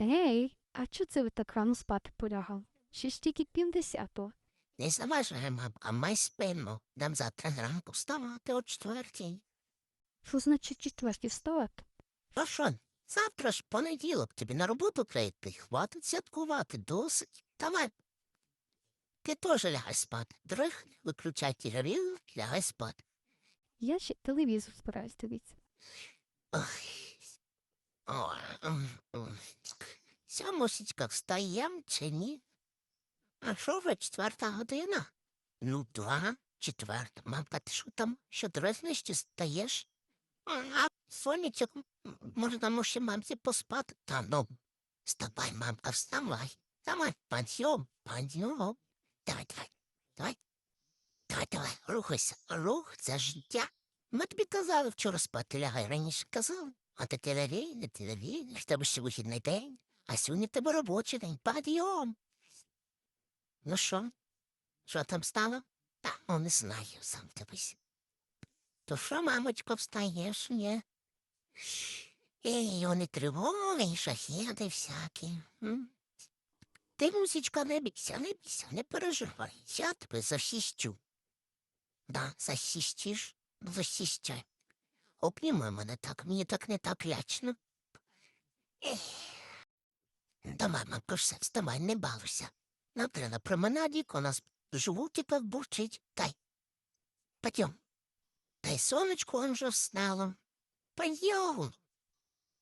Ей, а чого це ви так рано спати полягав? Ще ж тільки півдесятого. Не заважай, мамка, май спину. Дам завтра зранку вставати о четвертій. Що значить четвертій вставати? А що? Завтра ж понеділок тобі на роботу прийти. Хватить святкувати, досить. Давай. Ти теж лягай спати. Дрих, виключай телевізор, лягай спати. Я ще телевізор збираюсь дивитися. Ох. О, м, м. Сямосічка, встаєм чи ні? А що вже четверта година? Ну, да, четверта. Мамка, ти що там? Що чи стаєш? А, сонечок, може, нам ще мамці поспати? Та ну, вставай, мамка, вставай. Давай, пансьом, пансьом. Давай, давай, давай. Давай, давай, рухайся. Рух це життя. Ми тобі казали вчора спати лягай, раніше казали. А ти телевій, не телевій, в тебе ще вихідний день, а сьогодні в тебе робочий день. Падйом. Ну що? Що там стало? Та, ну, не знаю, сам дивись. То що, мамочко, встаєш, ні? Ей, вони тривоги, шахеди всякі. Ти, мусічка, не бійся, не бійся, не переживай. Я тебе захищу. Да, захищиш, захищай. Обніми мене так, мені так не так лячно. Ех. Давай, мамко, все, вставай, не балуйся. Нам треба на променадік, у нас живутика бурчить. Дай. Пойдем. Та й сонечко он вже встало. Пойдем.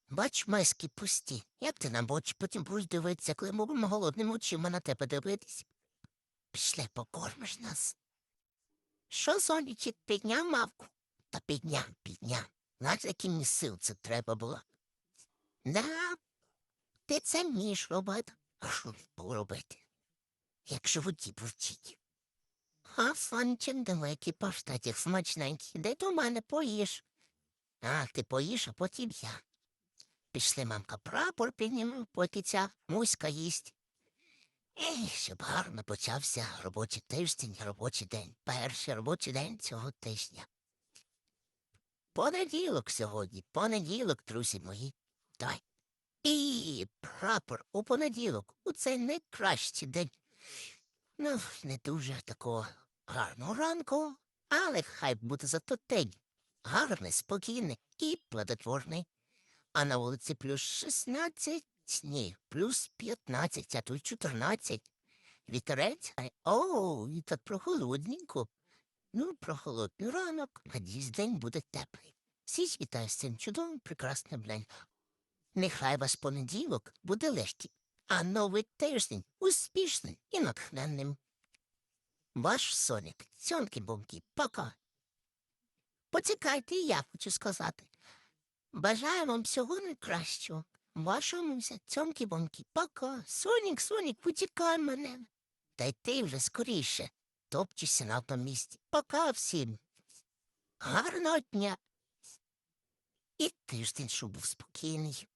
Бач, миски пусті. Як ти нам очі потім будеш дивитися, коли ми будемо голодними очима на тебе дивитись? Пішли, покормиш нас. Що сонечек підняв мавку? Та підняв, підняв. Знаєш, мені сил це треба було? Да, ти це вмієш робити. А що було робити? Як животі бурчить. А фанчик далекий паштатик смачненький. Де до мене поїш? А, ти поїш, а потім я. Пішли, мамка, прапор піднімемо, поки ця муська їсть. Ей, щоб гарно почався робочий тиждень, робочий день. Перший робочий день цього тижня. Понеділок сьогодні, понеділок, друзі мої. Давай. І прапор у понеділок, у цей найкращий день. Ну, не дуже такого гарного ранку, але хай буде зато день. Гарний, спокійний і плодотворний. А на вулиці плюс 16, ні, плюс 15, а тут 14. Вітерець, о, і так прохолодненько. Ну, прохолодний ранок, надіюсь, день буде теплий. Всіх вітаю з цим чудовим прекрасним днем. Нехай ваш понеділок буде легкий, а новий тиждень успішним і натхненним. Ваш Сонік, цьонки-бомки, пока. Почекайте, я хочу сказати. Бажаю вам всього найкращого. Вашому цьомки-бомки, пока. Сонік, Сонік, почекай мене. Та й ти вже скоріше. Топчешся на одному місці. Пока всім. Гарного дня. І тиждень, щоб був спокійний.